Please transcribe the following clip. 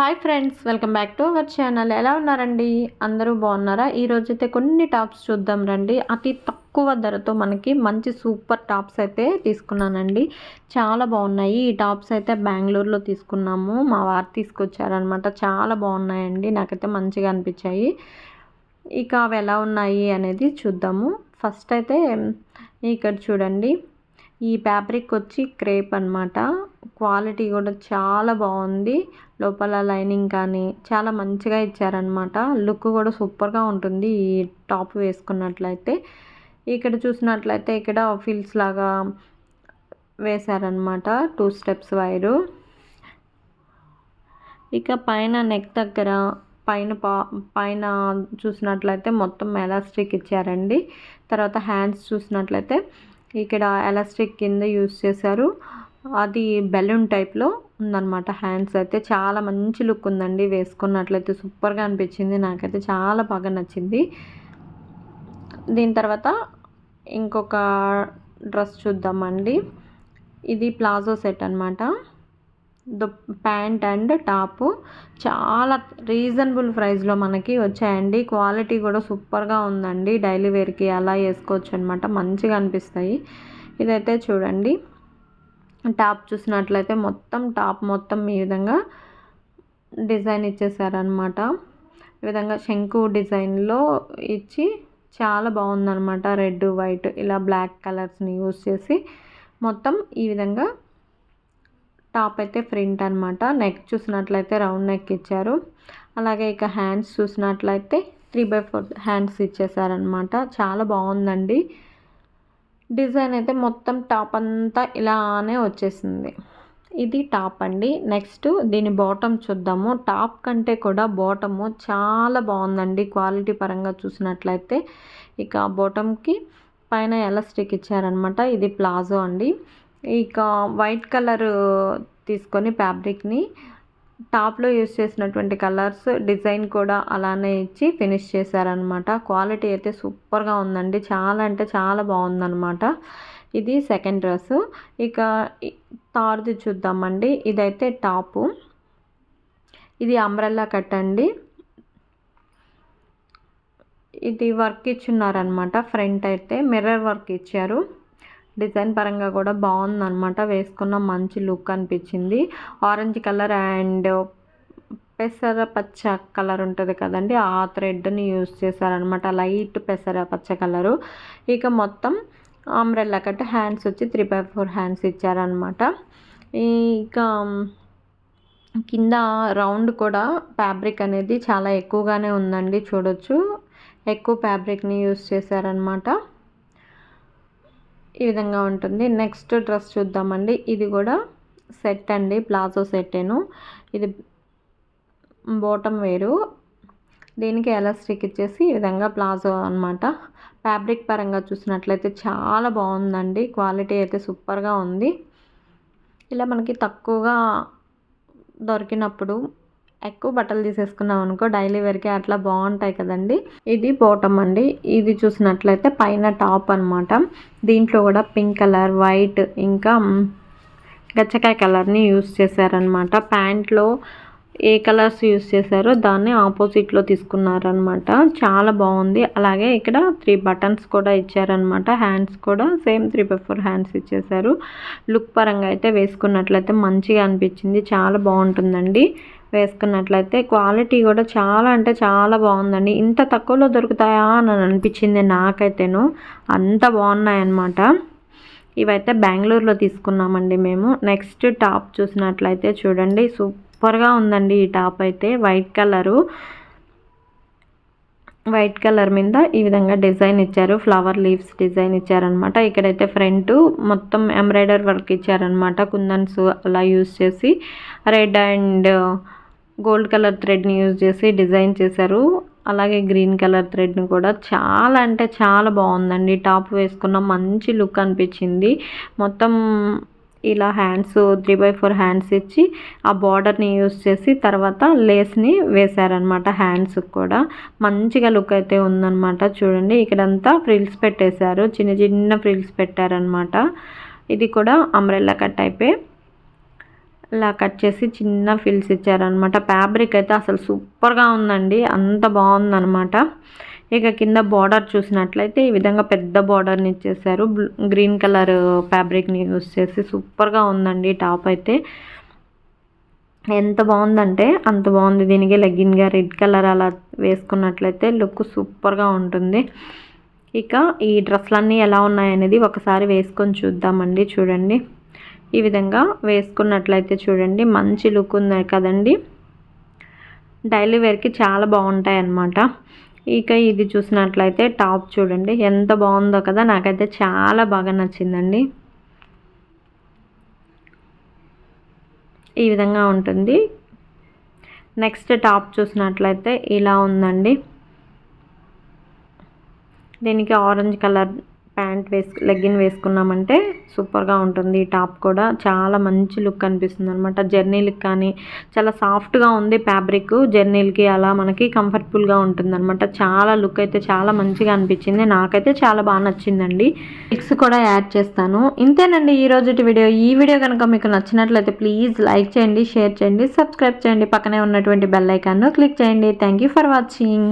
Hi friends welcome back to our channel. ఎలా ఉన్నారండి? అందరూ బాగున్నారా? ఈరోజు అయితే కొన్ని టాప్స్ చూద్దాం రండి. అతి తక్కువ ధరతో మనకి మంచి సూపర్ టాప్స్ అయితే తీసుకున్నానండి. చాలా బాగున్నాయి. ఈ టాప్స్ అయితే బెంగళూరులో తీసుకున్నాము. మా వారు తీసుకొచ్చారనమాట చాలా బాగున్నాయండి. నాకైతే మంచిగా అనిపించాయి. ఇక అవి ఎలా ఉన్నాయి అనేది చూద్దాము. ఫస్ట్ అయితే ఇక్కడ చూడండి. ఈ ఫ్యాబ్రిక్ వచ్చి క్రేప్ అనమాట క్వాలిటీ కూడా చాలా బాగుంది. లోపల లైనింగ్ కానీ చాలా మంచిగా ఇచ్చారనమాట లుక్ కూడా సూపర్గా ఉంటుంది ఈ టాప్ వేసుకున్నట్లయితే. ఇక్కడ చూసినట్లయితే ఇక్కడ ఫిల్స్ లాగా వేశారనమాట టూ స్టెప్స్ వైరు. ఇక పైన నెక్ దగ్గర పైన పా పైన చూసినట్లయితే మొత్తం ఎలాస్టిక్ ఇచ్చారండి. తర్వాత హ్యాండ్స్ చూసినట్లయితే ఇక్కడ ఎలాస్టిక్ కింద యూస్ చేశారు. అది బెలూన్ టైప్లో ఉందన్నమాట హ్యాండ్స్ అయితే. చాలా మంచి లుక్ ఉందండి వేసుకున్నట్లయితే. సూపర్గా అనిపించింది. నాకైతే చాలా బాగా నచ్చింది. దీని తర్వాత ఇంకొక డ్రెస్ చూద్దామండి. ఇది ప్లాజో సెట్ అనమాట ప్యాంట్ అండ్ టాపు. చాలా రీజనబుల్ ప్రైస్లో మనకి వచ్చాయండి. క్వాలిటీ కూడా సూపర్గా ఉందండి. డైలీ వేర్కి అలా వేసుకోవచ్చు అనమాట మంచిగా అనిపిస్తాయి. ఇదైతే చూడండి. టాప్ చూసినట్లయితే మొత్తం టాప్ మొత్తం ఈ విధంగా డిజైన్ ఇచ్చేసారనమాట ఈ విధంగా శంకు డిజైన్లో ఇచ్చి చాలా బాగుందనమాట రెడ్ వైట్ ఇలా బ్లాక్ కలర్స్ని యూస్ చేసి మొత్తం ఈ విధంగా టాప్ అయితే ప్రింట్ అనమాట నెక్ చూసినట్లయితే రౌండ్ నెక్ ఇచ్చారు. అలాగే ఇక హ్యాండ్స్ చూసినట్లయితే త్రీ బై ఫోర్ హ్యాండ్స్ ఇచ్చేసారనమాట చాలా బాగుందండి. డిజైన్ అయితే మొత్తం టాప్ అంతా ఇలానే వచ్చేసింది. ఇది టాప్ అండి. నెక్స్ట్ దీని బాటమ్ చూద్దాము. టాప్ కంటే కూడా బాటము చాలా బాగుందండి. క్వాలిటీ పరంగా చూసినట్లయితే ఇక బాటమ్కి పైన ఎలాస్టిక్ ఇచ్చారనమాట ఇది ప్లాజో అండి. ఇక వైట్ కలర్ తీసుకొని ఫ్యాబ్రిక్ని టాప్లో యూస్ చేసినటువంటి కలర్స్ డిజైన్ కూడా అలానే ఇచ్చి ఫినిష్ చేశారనమాట క్వాలిటీ అయితే సూపర్గా ఉందండి. చాలా అంటే చాలా బాగుందనమాట ఇది సెకండ్ డ్రెస్. ఇక థర్డ్ చూద్దామండి. ఇదైతే టాపు. ఇది అంబ్రెల్లా కట్ అండి. ఇది వర్క్ ఇచ్చున్నారనమాట ఫ్రంట్ అయితే మిర్రర్ వర్క్ ఇచ్చారు. డిజైన్ పరంగా కూడా బాగుంది అనమాట వేసుకున్న మంచి లుక్ అనిపించింది. ఆరెంజ్ కలర్ అండ్ పెసర పచ్చ కలర్ ఉంటుంది కదండి ఆ థ్రెడ్ని యూజ్ చేశారనమాట లైట్ పెసర పచ్చ కలరు. ఇక మొత్తం అంబ్రెల్లా కట్ హ్యాండ్స్ వచ్చి త్రీ బై ఫోర్ హ్యాండ్స్ ఇచ్చారనమాట ఇక కింద రౌండ్ కూడా ఫ్యాబ్రిక్ అనేది చాలా ఎక్కువగానే ఉందండి చూడొచ్చు. ఎక్కువ ఫ్యాబ్రిక్ని యూజ్ చేశారనమాట ఈ విధంగా ఉంటుంది. నెక్స్ట్ డ్రెస్ చూద్దామండి. ఇది కూడా సెట్ అండి. ప్లాజో సెట్టేను ఇది బోటం వేరు. దీనికి ఎలాస్టిక్ ఇచ్చేసి ఈ విధంగా ప్లాజో అనమాట ఫ్యాబ్రిక్ పరంగా చూసినట్లయితే చాలా బాగుందండి. క్వాలిటీ అయితే సూపర్గా ఉంది. ఇలా మనకి తక్కువగా దొరికినప్పుడు ఎక్కువ బట్టలు తీసేసుకున్నాం అనుకో డైలీ వేర్కి అట్లా బాగుంటాయి కదండి. ఇది బాటమ్ అండి. ఇది చూసినట్లయితే పైన టాప్ అనమాట దీంట్లో కూడా పింక్ కలర్ వైట్ ఇంకా గచ్చకాయ కలర్ని యూస్ చేశారనమాట ప్యాంట్లో ఏ కలర్స్ యూస్ చేశారో దాన్ని ఆపోజిట్లో తీసుకున్నారనమాట చాలా బాగుంది. అలాగే ఇక్కడ త్రీ బటన్స్ కూడా ఇచ్చారనమాట హ్యాండ్స్ కూడా same three by four hands ఇచ్చేసారు లుక్ పరంగా అయితే వేసుకున్నట్లయితే మంచిగా అనిపించింది. చాలా బాగుంటుందండి. వేసుకున్నట్లయితే క్వాలిటీ కూడా చాలా అంటే చాలా బాగుందండి. ఇంత తక్కువలో దొరుకుతాయా అని అనిపించింది నాకైతేను. అంత బాగున్నాయన్నమాట. ఇవైతే బెంగళూరులో తీసుకున్నామండి మేము. నెక్స్ట్ టాప్ చూసినట్లయితే చూడండి. సూపర్గా ఉందండి ఈ టాప్ అయితే. White colour. వైట్ కలర్ మీద ఈ విధంగా డిజైన్ ఇచ్చారు. ఫ్లవర్ లీవ్స్ డిజైన్ ఇచ్చారనమాట ఇక్కడైతే ఫ్రంట్ మొత్తం ఎంబ్రాయిడర్ వర్క్ ఇచ్చారనమాట కుందన్స్ అలా యూస్ చేసి. రెడ్ అండ్ గోల్డ్ కలర్ థ్రెడ్ని యూజ్ చేసి డిజైన్ చేశారు. అలాగే గ్రీన్ కలర్ థ్రెడ్ని కూడా చాలా అంటే చాలా బాగుందండి. టాప్ వేసుకున్న మంచి లుక్ అనిపించింది. మొత్తం ఇలా hands three by four hands ఇచ్చి ఆ బార్డర్ని యూజ్ చేసి తర్వాత లేస్ని వేశారనమాట హ్యాండ్స్ కూడా. మంచిగా లుక్ అయితే ఉందన్నమాట. చూడండి ఇక్కడంతా ఫ్రిల్స్ పెట్టేశారు. చిన్న చిన్న ఫ్రిల్స్ పెట్టారనమాట ఇది కూడా అంబ్రెల్లా కట్ అయిపోయి ఇలా కట్ చేసి చిన్న ఫిల్స్ ఇచ్చారనమాట ఫ్యాబ్రిక్ అయితే అసలు సూపర్గా ఉందండి. అంత బాగుందనమాట ఇక కింద బార్డర్ చూసినట్లయితే ఈ విధంగా పెద్ద బార్డర్ని ఇచ్చేసారు. గ్రీన్ కలర్ ఫ్యాబ్రిక్ని యూస్ చేసి సూపర్గా ఉందండి టాప్ అయితే. ఎంత బాగుందంటే అంత బాగుంది. దీనికి లెగ్గిన్గా రెడ్ కలర్ అలా వేసుకున్నట్లయితే లుక్ సూపర్గా ఉంటుంది. ఇక ఈ డ్రెస్లన్నీ ఎలా ఉన్నాయనేది ఒకసారి వేసుకొని చూద్దామండి. చూడండి. ఈ విధంగా వేసుకున్నట్లయితే చూడండి మంచి లుక్ ఉంది కదండి. డైలీ వేర్కి చాలా బాగుంటాయి అన్నమాట ఇక ఇది చూసినట్లయితే టాప్ చూడండి ఎంత బాగుందో కదా నాకైతే చాలా బాగా నచ్చిందండి. ఈ విధంగా ఉంటుంది. నెక్స్ట్ టాప్ చూసినట్లయితే ఇలా ఉందండి. దీనికి ఆరెంజ్ కలర్ ప్యాంట్ వేసు లెగ్గిన్ వేసుకున్నామంటే సూపర్గా ఉంటుంది. ఈ టాప్ కూడా చాలా మంచి లుక్ అనిపిస్తుంది అనమాట జర్నీలకు కానీ చాలా సాఫ్ట్గా ఉంది ఫ్యాబ్రిక్. జర్నీలకి అలా మనకి కంఫర్టబుల్గా ఉంటుంది అనమాట చాలా లుక్ అయితే చాలా మంచిగా అనిపించింది. నాకైతే చాలా బాగా నచ్చిందండి. పిక్స్ కూడా యాడ్ చేస్తాను. ఇంతేనండి ఈ రోజు వీడియో. ఈ వీడియో కనుక మీకు నచ్చినట్లయితే ప్లీజ్ లైక్ చేయండి షేర్ చేయండి సబ్స్క్రైబ్ చేయండి. పక్కనే ఉన్నటువంటి బెల్ ఐకాన్ను క్లిక్ చేయండి. Thank for watching.